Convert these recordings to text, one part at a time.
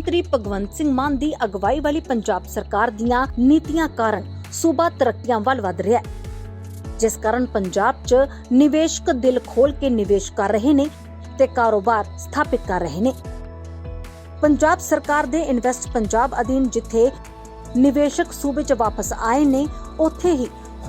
ਮੰਤਰੀ ਭਗਵੰਤ ਸਿੰਘ ਮਾਨ ਦੀ ਅਗਵਾਈ ਵਾਲੀ ਪੰਜਾਬ ਸਰਕਾਰ ਦੀਆਂ ਨੀਤੀਆਂ ਕਾਰਨ ਸੂਬਾ ਤਰੱਕੀਆਂ ਵੱਲ ਵਧ ਰਿਹਾ ਹੈ। ਜਿਸ ਕਾਰਨ ਪੰਜਾਬ 'ਚ ਨਿਵੇਸ਼ਕ ਦਿਲ ਖੋਲ ਕੇ ਨਿਵੇਸ਼ ਕਰ ਰਹੇ ਨੇ ਤੇ ਕਾਰੋਬਾਰ ਸਥਾਪਿਤ ਕਰ ਰਹੇ ਨੇ। ਪੰਜਾਬ ਸਰਕਾਰ ਦੇ ਇਨਵੈਸਟ ਪੰਜਾਬ ਅਧੀਨ ਜਿੱਥੇ ਨਿਵੇਸ਼ਕ ਸੂਬੇ 'ਚ ਵਾਪਸ ਆਏ ਨੇ, ਉੱਥੇ ਹੀ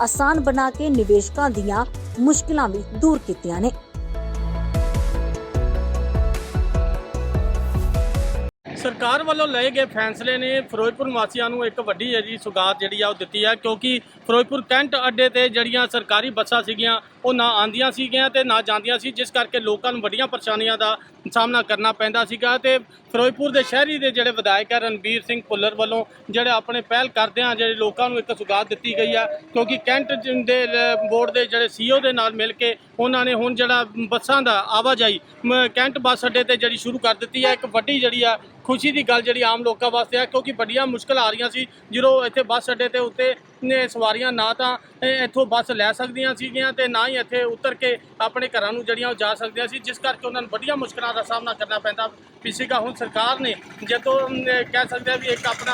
ਆਸਾਨ ਬਣਾ ਕੇ ਨਿਵੇਸ਼ਕਾਂ ਦੀਆਂ ਮੁਸ਼ਕਲਾਂ ਵੀ ਦੂਰ ਕੀਤੀਆਂ ਨੇ। ਸਰਕਾਰ ਵੱਲੋਂ ਲਏ ਗਏ ਫੈਸਲੇ ਨੇ ਫਿਰੋਜ਼ਪੁਰ ਵਾਸੀਆਂ ਨੂੰ ਇੱਕ ਵੱਡੀ ਜਿਹੜੀ ਸੁਗਾਤ ਜਿਹੜੀ ਆ ਉਹ ਦਿੱਤੀ ਆ, ਕਿਉਂਕਿ ਫਿਰੋਜ਼ਪੁਰ ਕੈਂਟ ਅੱਡੇ ਤੇ ਜਿਹੜੀਆਂ ਸਰਕਾਰੀ ਬੱਸਾਂ ਸੀਗੀਆਂ ਉਹ ਨਾ ਆਂਦੀਆਂ ਸੀਗੀਆਂ ਤੇ ਨਾ ਜਾਂਦੀਆਂ ਸੀ, ਜਿਸ ਕਰਕੇ ਲੋਕਾਂ ਨੂੰ ਵੱਡੀਆਂ ਪਰੇਸ਼ਾਨੀਆਂ ਦਾ ਸਾਹਮਣਾ ਕਰਨਾ ਪੈਂਦਾ ਸੀਗਾ ਤੇ ਫਿਰੋਜ਼ਪੁਰ ਦੇ ਸ਼ਹਿਰੀ ਦੇ ਜਿਹੜੇ ਵਿਧਾਇਕ ਹੈ ਰਣਬੀਰ ਸਿੰਘ ਭੁੱਲਰ ਵੱਲੋਂ ਜਿਹੜੇ ਆਪਣੇ ਪਹਿਲ ਕਰਦੇ ਆ, ਜਿਹੜੇ ਲੋਕਾਂ ਨੂੰ ਇੱਕ ਸੁਗਾਤ ਦਿੱਤੀ ਗਈ ਆ, ਕਿਉਂਕਿ ਕੈਂਟ ਦੇ ਬੋਰਡ ਦੇ ਜਿਹੜੇ ਸੀਓ ਦੇ ਨਾਲ ਮਿਲ ਕੇ ਉਹਨਾਂ ਨੇ ਹੁਣ ਜਿਹੜਾ ਬੱਸਾਂ ਦਾ ਆਵਾਜਾਈ ਕੈਂਟ ਬੱਸ ਅੱਡੇ ਤੇ ਜਿਹੜੀ ਸ਼ੁਰੂ ਕਰ ਦਿੱਤੀ ਹੈ ਇੱਕ ਵੱਡੀ ਜਿਹੜੀ ਆ, ਖੁਸ਼ੀ ਦੀ ਗੱਲ ਜਿਹੜੀ ਆਮ ਲੋਕਾਂ ਵਾਸਤੇ ਆ, ਕਿਉਂਕਿ ਵੱਡੀਆਂ ਮੁਸ਼ਕਲਾਂ ਆ ਰਹੀਆਂ ਸੀ, ਜਦੋਂ ਇੱਥੇ ਬੱਸ ਅੱਡੇ ਤੇ ਉੱਤੇ ਨੇ ਸਵਾਰੀਆਂ ਨਾ ਤਾਂ ਇੱਥੋਂ ਬੱਸ ਲੈ ਸਕਦੀਆਂ ਸੀਗੀਆਂ ਤੇ ਨਾ ਹੀ ਇੱਥੇ ਉਤਰ ਕੇ ਆਪਣੇ ਘਰਾਂ ਨੂੰ ਜਿਹੜੀਆਂ ਉਹ ਜਾ ਸਕਦੀਆਂ ਸੀ, ਜਿਸ ਕਰਕੇ ਉਹਨਾਂ ਨੂੰ ਵੱਡੀਆਂ ਮੁਸ਼ਕਲਾਂ ਦਾ ਸਾਹਮਣਾ ਕਰਨਾ ਪੈਂਦਾ ਵੀ ਸੀਗਾ। ਹੁਣ ਸਰਕਾਰ ਨੇ ਜਦੋਂ ਕਹਿ ਸਕਦੇ ਆ ਵੀ ਇੱਕ ਆਪਣਾ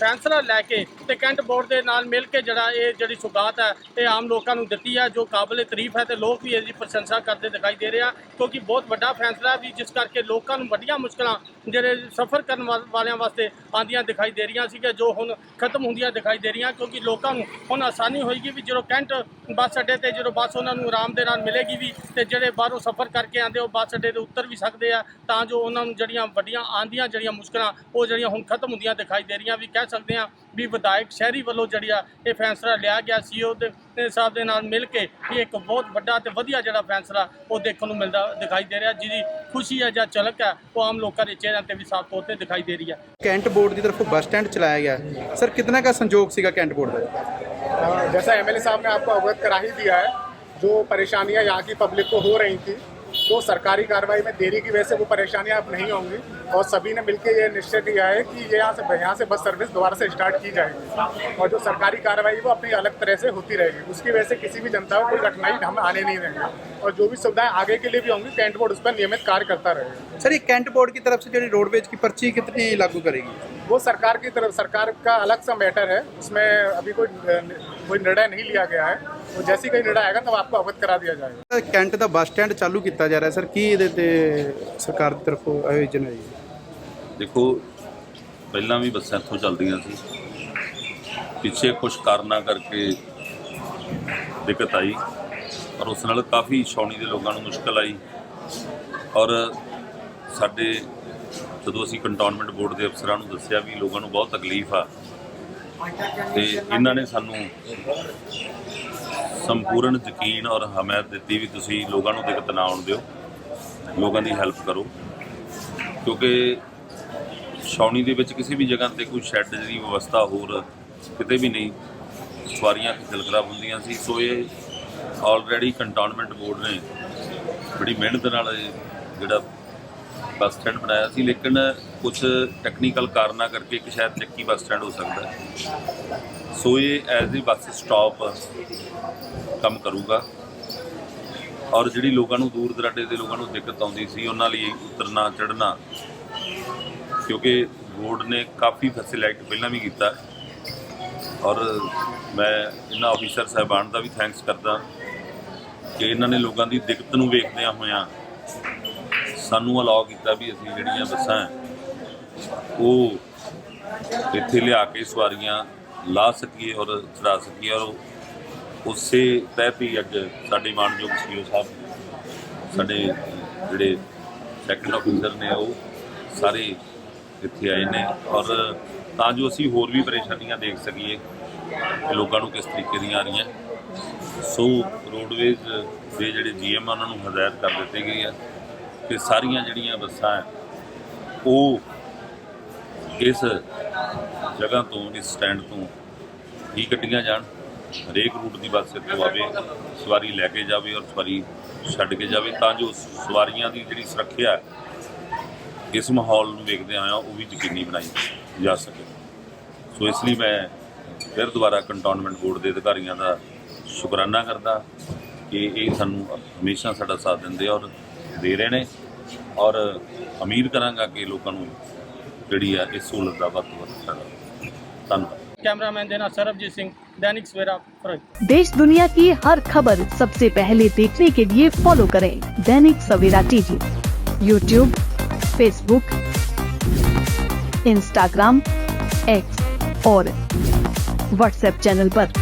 ਫੈਸਲਾ ਲੈ ਕੇ ਤੇ ਕੈਂਟ ਬੋਰਡ ਦੇ ਨਾਲ ਮਿਲ ਕੇ ਜਿਹੜਾ ਇਹ ਜਿਹੜੀ ਸੁਗਾਤ ਹੈ, ਇਹ ਆਮ ਲੋਕਾਂ ਨੂੰ ਦਿੱਤੀ ਹੈ, ਜੋ ਕਾਬਲੇ ਤਾਰੀਫ ਹੈ ਤੇ ਲੋਕ ਵੀ ਇਹਦੀ ਪ੍ਰਸ਼ੰਸਾ ਕਰਦੇ ਦਿਖਾਈ ਦੇ ਰਹੇ ਆ, ਕਿਉਂਕਿ ਬਹੁਤ ਵੱਡਾ ਫੈਸਲਾ ਵੀ ਜਿਸ ਕਰਕੇ ਲੋਕਾਂ ਨੂੰ ਵੱਡੀਆਂ ਮੁਸ਼ਕਲਾਂ ਜਿਹੜੇ ਸਫ਼ਰ ਕਰਨ ਵਾਲਿਆਂ ਵਾਸਤੇ ਆਉਂਦੀਆਂ ਦਿਖਾਈ ਦੇ ਰਹੀਆਂ ਸੀਗੀਆਂ, ਜੋ ਹੁਣ ਖਤਮ ਹੁੰਦੀਆਂ ਦਿਖਾਈ ਦੇ ਰਹੀਆਂ, ਕਿਉਂਕਿ ਲੋਕਾਂ ਨੂੰ ਹੁਣ ਆਸਾਨੀ ਹੋਏਗੀ ਵੀ ਜਦੋਂ ਕੈਂਟ ਬੱਸ ਅੱਡੇ ਤੇ ਜਦੋਂ ਬੱਸ ਉਹਨਾਂ ਨੂੰ ਆਰਾਮ ਦੇ ਨਾਲ ਮਿਲੇਗੀ ਵੀ, ਤੇ ਜਿਹੜੇ ਬਾਹਰੋਂ ਸਫ਼ਰ ਕਰਕੇ ਆਉਂਦੇ ਉਹ ਬੱਸ ਅੱਡੇ ਤੇ ਉਤਰ ਵੀ ਸਕਦੇ ਆ, ਤਾਂ ਜੋ ਉਹਨਾਂ ਨੂੰ ਜਿਹੜੀਆਂ ਵੱਡੀਆਂ ਆਂਦੀਆਂ ਜਿਹੜੀਆਂ ਮੁਸ਼ਕਲਾਂ, ਉਹ ਜਿਹੜੀਆਂ ਹੁਣ ਖਤਮ ਹੁੰਦੀਆਂ ਦਿਖਾਈ ਦੇ ਰਹੀਆਂ, ਵੀ ਕਹਿ ਸਕਦੇ ਆ ਵੀ ਵਿਧਾਇਕ ਸ਼ਹਿਰੀ ਵੱਲੋਂ ਜਿਹੜੀ ਆ ਇਹ ਫੈਸਲਾ ਲਿਆ ਗਿਆ ਸੀ, ਉਹਦੇ ਦੇ ਸਾਹਿਬ ਦੇ ਨਾਲ ਮਿਲ ਕੇ ਇਹ ਇੱਕ ਬਹੁਤ ਵੱਡਾ ਤੇ ਵਧੀਆ ਜਿਹੜਾ ਫੈਸਲਾ ਉਹ ਦੇਖਣ ਨੂੰ ਮਿਲਦਾ ਦਿਖਾਈ ਦੇ ਰਿਹਾ ਜਿਹਦੀ ਖੁਸ਼ੀ ਹੈ ਜਾਂ ਝਲਕ ਹੈ ਉਹ ਆਮ ਲੋਕਾਂ ਦੇ ਚਿਹਰਿਆਂ ਤੇ ਵੀ ਸਾਫ਼ ਤੌਰ ਤੇ ਦਿਖਾਈ ਦੇ ਰਹੀ ਹੈ कैंट बोर्ड की तरफ बस स्टैंड चलाया गया है सर कितना का संजोग सीगा कैंट बोर्ड का अ, जैसा एमएलए साहब ने आपको अवगत करा ही दिया है जो परेशानियां यहाँ की पब्लिक को हो रही थी तो सरकारी कार्रवाई में देरी की वजह से वो परेशानियाँ अब नहीं होंगी और सभी ने मिलकर ये निश्चय किया है कि ये यहाँ से यहाँ से बस सर्विस दोबारा से स्टार्ट की जाएगी। और जो सरकारी कार्रवाई वो अपनी अलग तरह से होती रहेगी। उसकी वजह से किसी भी जनता को कोई कठिनाई हम आने नहीं देंगे। और जो भी सुविधाएँ आगे के लिए भी होंगी कैंट बोर्ड उस पर नियमित कार्य करता रहेगा। सर ये कैंट बोर्ड की तरफ़ से जो रोडवेज़ की पर्ची कितनी लागू करेगी? वो सरकार की तरफ़ सरकार का अलग सा मैटर है। उसमें अभी कोई कोई निर्णय नहीं लिया गया है। वो जैसे ही कोई निर्णय आएगा तब आपको अवगत करा दिया जाएगा ਕੈਂਟ ਦਾ ਬੱਸ ਸਟੈਂਡ ਚਾਲੂ ਕੀਤਾ ਜਾ ਰਿਹਾ ਸਰ ਕੀ ਇਹਦੇ ਤੇ ਸਰਕਾਰ ਦੀ ਤਰਫੋਂ ਆਯੋਜਨ ਹੈ ਜੀ ਦੇਖੋ ਪਹਿਲਾਂ ਵੀ ਬੱਸਾਂ ਇੱਥੋਂ ਚੱਲਦੀਆਂ ਸੀ ਪਿੱਛੇ ਕੁਝ ਕਾਰਨਾਂ ਕਰਕੇ ਦਿੱਕਤ ਆਈ ਔਰ ਉਸ ਨਾਲ ਕਾਫੀ ਛਾਉਣੀ ਦੇ ਲੋਕਾਂ ਨੂੰ ਮੁਸ਼ਕਲ ਆਈ ਔਰ ਸਾਡੇ ਜਦੋਂ ਅਸੀਂ ਕੰਟੋਨਮੈਂਟ ਬੋਰਡ ਦੇ ਅਫਸਰਾਂ ਨੂੰ ਦੱਸਿਆ ਵੀ ਲੋਕਾਂ ਨੂੰ ਬਹੁਤ ਤਕਲੀਫ ਆ ਤੇ ਇਹਨਾਂ ਨੇ ਸਾਨੂੰ ਸੰਪੂਰਨ ਯਕੀਨ ਔਰ ਹਮਾਇਤ ਦਿੱਤੀ ਵੀ ਤੁਸੀਂ ਲੋਕਾਂ ਨੂੰ ਦਿੱਕਤ ਨਾ ਆਉਣ ਦਿਓ। ਲੋਕਾਂ ਦੀ ਹੈਲਪ ਕਰੋ। ਕਿਉਂਕਿ ਛਾਉਣੀ ਦੇ ਵਿੱਚ ਕਿਸੇ ਵੀ ਜਗ੍ਹਾ ਤੇ ਕੋਈ ਸ਼ੈੱਡ ਦੀ ਵਿਵਸਥਾ ਹੋਰ ਕਿਤੇ ਵੀ ਨਹੀਂ, ਸਵਾਰੀਆਂ ਖੱਜਲ ਖਰਾਬ ਹੁੰਦੀਆਂ ਸੀ। ਸੋ ਇਹ ਆਲਰੇਡੀ ਕੰਟੋਨਮੈਂਟ ਬੋਰਡ ਨੇ ਬੜੀ ਮਿਹਨਤ ਨਾਲ ਇਹ ਜਿਹੜਾ ਬੱਸ ਸਟੈਂਡ ਬਣਾਇਆ ਸੀ। ਲੇਕਿਨ ਕੁਝ ਟੈਕਨੀਕਲ ਕਾਰਨਾਂ ਕਰਕੇ ਇੱਕ ਸ਼ਾਇਦ ਚੱਕੀ ਬੱਸ ਸਟੈਂਡ ਹੋ ਸਕਦਾ ਹੈ। ਸੋ ਇਹ ਐਜ਼ ਏ ਬੱਸ ਸਟਾਪ ਕੰਮ ਕਰੂਗਾ। ਔਰ ਜਿਹੜੀ ਲੋਕਾਂ ਨੂੰ ਦੂਰ ਦਰਾਡੇ ਦੇ ਲੋਕਾਂ ਨੂੰ ਦਿੱਕਤ ਆਉਂਦੀ ਸੀ, ਉਹਨਾਂ ਲਈ ਉਤਰਨਾ, ਚੜ੍ਹਨਾ, ਕਿਉਂਕਿ ਬੋਰਡ ਨੇ ਕਾਫੀ ਫੈਸਿਲਿਟੀ ਪਹਿਲਾਂ ਵੀ ਕੀਤਾ। ਔਰ ਮੈਂ ਇਹਨਾਂ ਆਫੀਸਰ ਸਾਹਿਬਾਨ ਦਾ ਵੀ ਥੈਂਕਸ ਕਰਦਾ ਕਿ ਇਹਨਾਂ ਨੇ ਲੋਕਾਂ ਦੀ ਦਿੱਕਤ ਨੂੰ ਵੇਖਦਿਆਂ ਹੋਇਆਂ ਸਾਨੂੰ ਅਲਾਉ ਕੀਤਾ ਵੀ ਅਸੀਂ ਜਿਹੜੀਆਂ ਬੱਸਾਂ ਉਹ ਇੱਥੇ ਲਿਆ ਕੇ ਸਵਾਰੀਆਂ ਲਾ ਸਕੀਏ ਔਰ ਚੜਾ ਸਕੀਏ ਔਰ ਉਸੇ ਤਹਿਤ ਹੀ ਅੱਜ ਸਾਡੇ ਮਾਨਯੋਗ ਸੀਓ ਸਾਹਿਬ, ਸਾਡੇ ਜਿਹੜੇ ਸੈਕਟਰ ਆਫੀਸਰ ਨੇ, ਉਹ ਸਾਰੇ ਇੱਥੇ ਆਏ ਨੇ ਔਰ ਤਾਂ ਜੋ ਅਸੀਂ ਹੋਰ ਵੀ ਪਰੇਸ਼ਾਨੀਆਂ ਦੇਖ ਸਕੀਏ ਕਿ ਲੋਕਾਂ ਨੂੰ ਕਿਸ ਤਰੀਕੇ ਦੀਆਂ ਆ ਰਹੀਆਂ। ਸੋ ਰੋਡਵੇਜ਼ ਦੇ ਜਿਹੜੇ ਜੀਐਮ ਉਹਨਾਂ ਨੂੰ ਹਦਾਇਤ ਕਰ ਦਿੱਤੀ ਗਈ ਆ ਕਿ ਸਾਰੀਆਂ ਜਿਹੜੀਆਂ ਬੱਸਾਂ ਉਹ ਇਸ ਜਗ੍ਹਾ ਤੋਂ ਇਸ ਸਟੈਂਡ ਤੋਂ ਹੀ ਕੱਢੀਆਂ ਜਾਣ, ਹਰੇਕ ਰੂਟ ਦੀ ਬੱਸ ਇੱਥੋਂ ਆਵੇ, ਸਵਾਰੀ ਲੈ ਕੇ ਜਾਵੇ ਔਰ ਸਵਾਰੀ ਛੱਡ ਕੇ ਜਾਵੇ, ਤਾਂ ਜੋ ਸਵਾਰੀਆਂ ਦੀ ਜਿਹੜੀ ਸੁਰੱਖਿਆ ਇਸ ਮਾਹੌਲ ਨੂੰ ਵੇਖਦੇ ਆਇਆ ਉਹ ਵੀ ਯਕੀਨੀ ਬਣਾਈ ਜਾ ਸਕੇ। ਸੋ ਇਸ ਲਈ ਮੈਂ ਫਿਰ ਦੁਬਾਰਾ ਕੰਟੋਨਮੈਂਟ ਬੋਰਡ ਦੇ ਅਧਿਕਾਰੀਆਂ ਦਾ ਸ਼ੁਕਰਾਨਾ ਕਰਦਾ ਕਿ ਇਹ ਸਾਨੂੰ ਹਮੇਸ਼ਾ ਸਾਡਾ ਸਾਥ ਦਿੰਦੇ ਔਰ ਦੇ ਰਹੇ ਨੇ ਔਰ ਉਮੀਦ ਕਰਾਂਗਾ ਕਿ ਲੋਕਾਂ ਨੂੰ ਜਿਹੜੀ ਆ ਇਹ ਸਹੂਲਤ ਦਾ ਵੱਧ ਤੋਂ ਵੱਧ कैमरा कैमरामैन देना सरबजीत सिंह दैनिक सवेरा देश दुनिया की हर खबर सबसे पहले देखने के लिए फॉलो करें Dainik Savera TV. YouTube Facebook Instagram X और व्हाट्सएप चैनल पर।